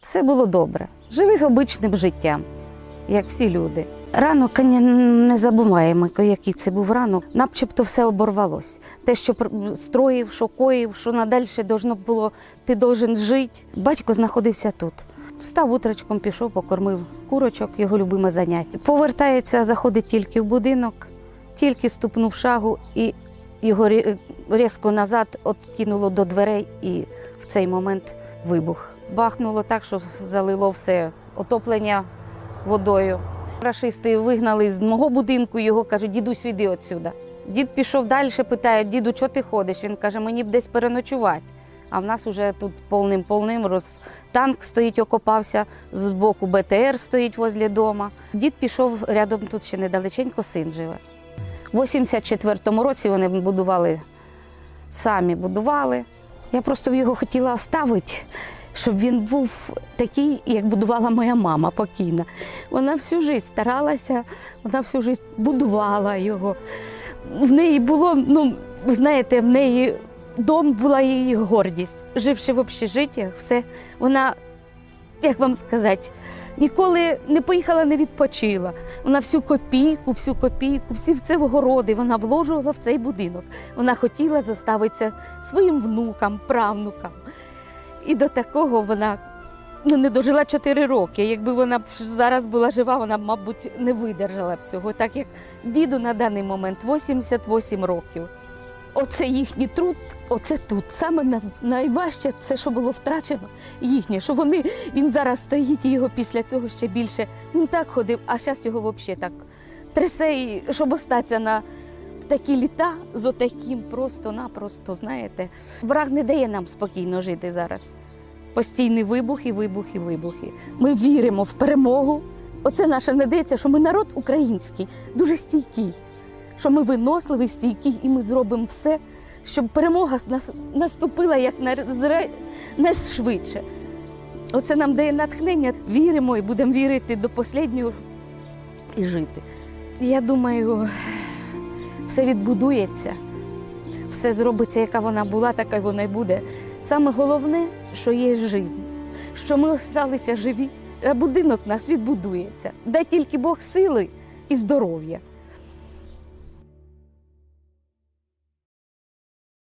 Все було добре. Жили з обичним життям, як всі люди. Ранок не забуваємо, який це був ранок. Начебто все оборвалось. Те, що строїв, що коїв, що надальше должно було, ти должен жити. Батько знаходився тут. Встав утречком, пішов, покормив курочок, його любиме заняття. Повертається, заходить тільки в будинок, тільки ступнув шагу, і його різко назад откинуло до дверей, і в цей момент вибух. Бахнуло так, що залило все отоплення водою. Рашисти вигнали з мого будинку його, кажуть, дідусь, іди отсюда. Дід пішов далі, питає, діду, чого ти ходиш? Він каже, мені б десь переночувати. А в нас уже тут повним-повним роз... танк стоїть, окопався, з боку БТР стоїть возле дома. Дід пішов рядом тут ще недалеченько, син живе. У 84-му році вони будували, самі будували. Я просто його хотіла оставити, щоб він був такий, як будувала моя мама покійна. Вона всю життя старалася, вона всю життя будувала його. В неї було, ну, ви знаєте, в неї дом була її гордість. Живши в общежитті, все, вона, як вам сказати, ніколи не поїхала, не відпочила. Вона всю копійку, всю копійку, всі в це вгороди вона вложувала в цей будинок. Вона хотіла зоставитися своїм внукам, правнукам. І до такого вона ну, не дожила 4 роки. Якби вона б зараз була жива, вона б, мабуть, не видержала б цього, так як діду на даний момент 88 років. Оце їхній труд, оце тут. Саме на- найважче це, що було втрачено їхнє, що вони, він зараз стоїть і його після цього ще більше. Він так ходив, а зараз його взагалі так трясе, щоб остатися на такі літа з отаким просто-напросто, знаєте. Враг не дає нам спокійно жити зараз. Постійні вибухи, вибухи, вибухи. Ми віримо в перемогу. Оце наша надія, що ми народ український, дуже стійкий, що ми виносливі, стійкі, і ми зробимо все, щоб перемога наступила як найшвидше. Оце нам дає натхнення. Віримо і будемо вірити до останнього і жити. Я думаю, все відбудується, все зробиться, яка вона була, така вона й буде. Саме головне, що є життя, що ми осталися живі, а будинок наш відбудується. Дай тільки Бог сили і здоров'я.